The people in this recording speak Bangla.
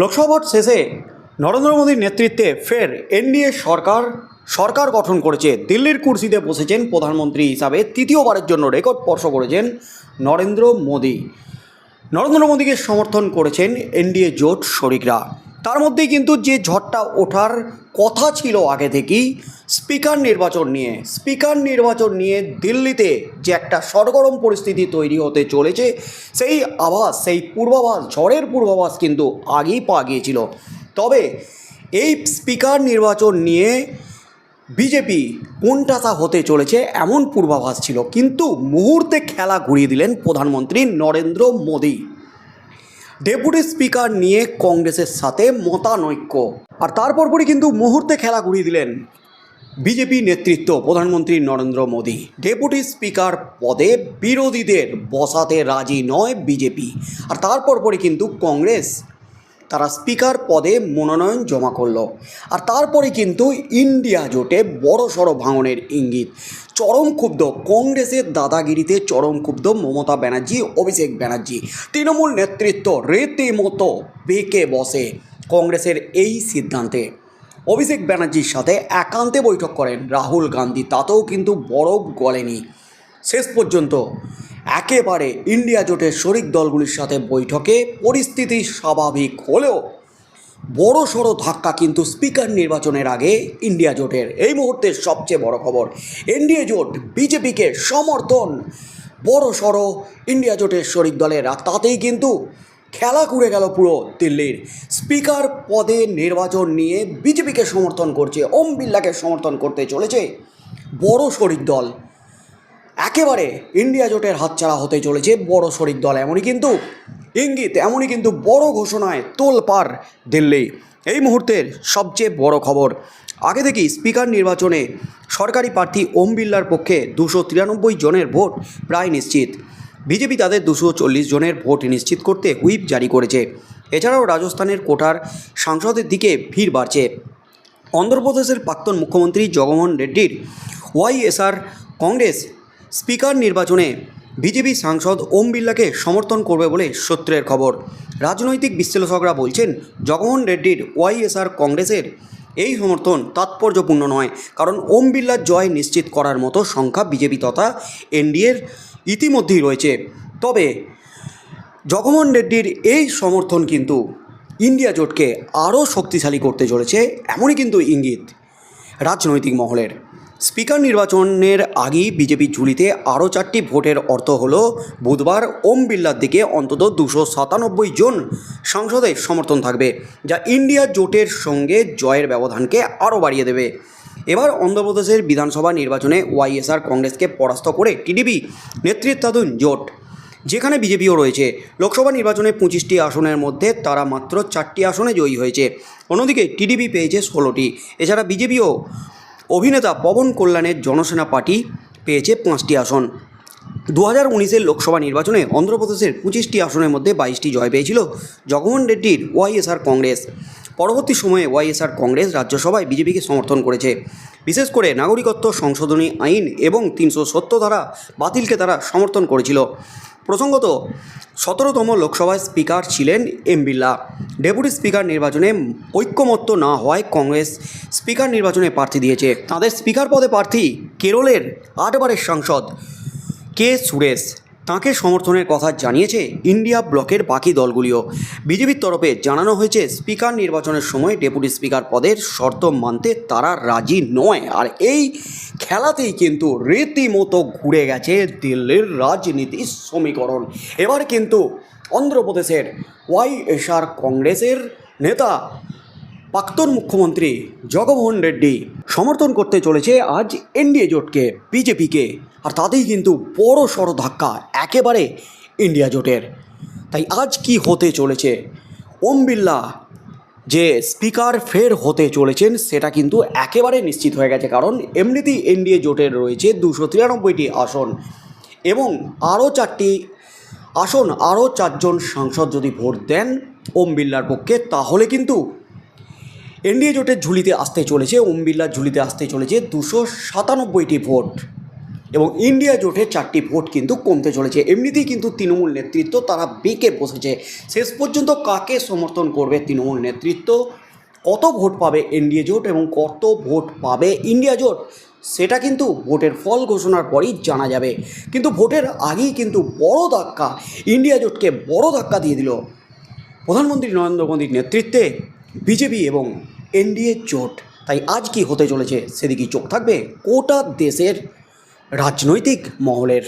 লোকসভা ভোট শেষে নরেন্দ্র মোদীর নেতৃত্বে ফের এনডিএ সরকার সরকার গঠন করেছে। দিল্লির কুর্সিতে বসেছেন প্রধানমন্ত্রী হিসাবে তৃতীয়বারের জন্য রেকর্ড স্পর্শ করেছেন নরেন্দ্র মোদী। নরেন্দ্র মোদীকে সমর্থন করেছেন এনডিএ জোট শরিকরা। তার মধ্যেই কিন্তু যে ঝড়টা ওঠার কথা ছিল আগে থেকেই স্পিকার নির্বাচন নিয়ে। স্পিকার নির্বাচন নিয়ে দিল্লিতে যে একটা সরগরম পরিস্থিতি তৈরি হতে চলেছে, সেই আভাস, সেই পূর্বাভাস, ঝড়ের পূর্বাভাস কিন্তু আগেই পাওয়া গিয়েছিল। তবে এই স্পিকার নির্বাচন নিয়ে বিজেপি কোনটাসা হতে চলেছে, এমন পূর্বাভাস ছিল। কিন্তু মুহূর্তে খেলা ঘুরিয়ে দিলেন প্রধানমন্ত্রী নরেন্দ্র মোদী। ডেপুটি স্পিকার নিয়ে কংগ্রেসের সাথে মতানৈক্য। আর তারপর পরই কিন্তু মুহূর্তে খেলা ঘুরিয়ে দিলেন বিজেপি নেতৃত্ব প্রধানমন্ত্রী নরেন্দ্র মোদী। ডেপুটি স্পিকার পদে বিরোধীদের বসাতে রাজি নয় বিজেপি। আর তারপর পরে কিন্তু কংগ্রেস। তারা স্পিকার পদে মনোনয়ন জমা করল। আর তারপরে কিন্তু ইন্ডিয়া জোটে বড় সড়ো ভাঙনের ইঙ্গিত। চরম ক্ষুব্ধ কংগ্রেসের দাদাগিরিতে চরম ক্ষুব্ধ মমতা ব্যানার্জি, অভিষেক ব্যানার্জি। তৃণমূল নেতৃত্ব রীতিমতো বেঁকে বসে কংগ্রেসের এই সিদ্ধান্তে। অভিষেক ব্যানার্জির সাথে একান্তে বৈঠক করেন রাহুল গান্ধী, তাতেও কিন্তু বরফ গলেনি। শেষ পর্যন্ত একেবারে ইন্ডিয়া জোটের শরিক দলগুলির সাথে বৈঠকে পরিস্থিতি স্বাভাবিক হলেও বড় সড়ো ধাক্কা কিন্তু স্পিকার নির্বাচনের আগে ইন্ডিয়া জোটের। এই মুহূর্তের সবচেয়ে বড় খবর, এনডিএ জোট বিজেপিকে সমর্থন। বড় সড়ো ইন্ডিয়া জোটের শরিক দলের, তাতেই কিন্তু খেলা ঘুরে গেল পুরো দিল্লির। স্পিকার পদে নির্বাচন নিয়ে বিজেপিকে সমর্থন করছে, ওম বিল্লাকে সমর্থন করতে চলেছে বড় শরিক দল। একেবারে ইন্ডিয়া জোটের হাতছাড়া হতে চলেছে বড় শরিক দল, এমনই কিন্তু ইঙ্গিত, এমনই কিন্তু বড় ঘোষণায় তোলপার দিল্লি। এই মুহূর্তের সবচেয়ে বড় খবর, আগে থেকেই স্পিকার নির্বাচনে সরকারি প্রার্থী ওম বিল্লার পক্ষে দুশো তিরানব্বই জনের ভোট, প্রায় নিশ্চিত। বিজেপি তাদের দুশো চল্লিশ জনের ভোট নিশ্চিত করতে হুইপ জারি করেছে। এছাড়াও রাজস্থানের কোটার সাংসদের দিকে ভিড় বাড়ছে। অন্ধ্রপ্রদেশের প্রাক্তন মুখ্যমন্ত্রী জগমোহন রেড্ডির ওয়াইএসআর কংগ্রেস স্পিকার নির্বাচনে বিজেপি সাংসদ ওম বিল্লাকে সমর্থন করবে বলে সূত্রের খবর। রাজনৈতিক বিশ্লেষকরা বলছেন, জগমোহন রেড্ডির ওয়াইএসআর কংগ্রেসের এই সমর্থন তাৎপর্যপূর্ণ নয়, কারণ ওম বিল্লার জয় নিশ্চিত করার মতো সংখ্যা বিজেপি তথা এনডিএর ইতিমধ্যেই রয়েছে। তবে জগমোহন রেড্ডির এই সমর্থন কিন্তু ইন্ডিয়া জোটকে আরও শক্তিশালী করতে চলেছে, এমনই কিন্তু ইঙ্গিত রাজনৈতিক মহলের। স্পিকার নির্বাচনের আগেই বিজেপি ঝুলিতে আরও চারটি ভোটের অর্থ হল বুধবার ওম বিল্লার দিকে অন্তত দুশো সাতানব্বই জন সংসদের সমর্থন থাকবে, যা ইন্ডিয়া জোটের সঙ্গে জয়ের ব্যবধানকে আরও বাড়িয়ে দেবে। এবার অন্ধ্রপ্রদেশের বিধানসভা নির্বাচনে ওয়াইএসআর কংগ্রেসকে পরাস্ত করে টিডিপি নেতৃত্বাধীন জোট, যেখানে বিজেপিও রয়েছে। লোকসভা নির্বাচনে পঁচিশটি আসনের মধ্যে তারা মাত্র চারটি আসনে জয়ী হয়েছে। অন্যদিকে টিডিপি পেয়েছে ষোলোটি। এছাড়া বিজেপিও অভিনেতা পবন কল্যাণের জনসেনা পার্টি পেয়েছে পাঁচটি আসন। দু হাজার উনিশের লোকসভা নির্বাচনে অন্ধ্রপ্রদেশের পঁচিশটি আসনের মধ্যে বাইশটি জয় পেয়েছিল জগমোহন রেড্ডির ওয়াইএসআর কংগ্রেস। পরবর্তী সময়ে ওয়াইএসআর কংগ্রেস রাজ্যসভায় বিজেপিকে সমর্থন করেছে। বিশেষ করে নাগরিকত্ব সংশোধনী আইন এবং তিনশো সত্তর ধারা বাতিলকে তারা সমর্থন করেছিল। প্রসঙ্গত, সতেরোতম লোকসভায় স্পিকার ছিলেন এম বিল্লা ডেপুটি স্পিকার নির্বাচনে ঐক্যমত্য না হওয়ায় কংগ্রেস স্পিকার নির্বাচনে প্রার্থী দিয়েছে। তাদের স্পিকার পদে প্রার্থী কেরলের আটবারের সাংসদ কে সুরেশ। তাঁকে সমর্থনের কথা জানিয়েছে ইন্ডিয়া ব্লকের বাকি দলগুলিও। বিজেপির তরফে জানানো হয়েছে, স্পিকার নির্বাচনের সময় ডেপুটি স্পিকার পদের শর্ত মানতে তারা রাজি নয়। আর এই খেলাতেই কিন্তু রীতিমতো ঘুরে গেছে দিল্লির রাজনীতির সমীকরণ। এবার কিন্তু অন্ধ্রপ্রদেশের ওয়াই ওয়াইএসআর কংগ্রেসের নেতা প্রাক্তন মুখ্যমন্ত্রী জগমোহন রেড্ডি সমর্থন করতে চলেছে আজ এনডিএ জোটকে, বিজেপিকে। আর তাতেই কিন্তু বড় সড় ধাক্কা, একেবারে ইন্ডিয়া জোটের। তাই আজ কি হতে চলেছে? ওম বিল্লা যে স্পিকার ফের হতে চলেছেন, সেটা কিন্তু একেবারে নিশ্চিত হয়ে গেছে। কারণ এমনিতেই এনডিএ জোটের রয়েছে দুশো তিরানব্বইটি আসন এবং আরও চারটি আসন, আরও চারজন সাংসদ যদি ভোট দেন ওম বিল্লার পক্ষে, তাহলে কিন্তু এনডিএ জোটের ঝুলিতে আসতে চলেছে ওম বিল্লার ঝুলিতে আসতে চলেছে দুশো সাতানব্বইটি ভোট এবং ইন্ডিয়া জোটের চারটি ভোট কিন্তু কমতে চলেছে। এমনিতেই কিন্তু তৃণমূল নেতৃত্ব তারা বেঁকে বসেছে। শেষ পর্যন্ত কাকে সমর্থন করবে তৃণমূল নেতৃত্ব? কত ভোট পাবে এনডিএ জোট এবং কত ভোট পাবে ইন্ডিয়া জোট? সেটা কিন্তু ভোটের ফল ঘোষণার পরই জানা যাবে। কিন্তু ভোটের আগেই কিন্তু বড় ধাক্কা ইন্ডিয়া জোটকে বড় ধাক্কা দিয়ে দিল। প্রধানমন্ত্রী নরেন্দ্র মোদীর নেতৃত্বে বিজেপি এবং এনডিএ চোট। তাই আজ কি হতে চলেছে? সেদিকেই চোখ থাকবে গোটা দেশের রাজনৈতিক মহলের।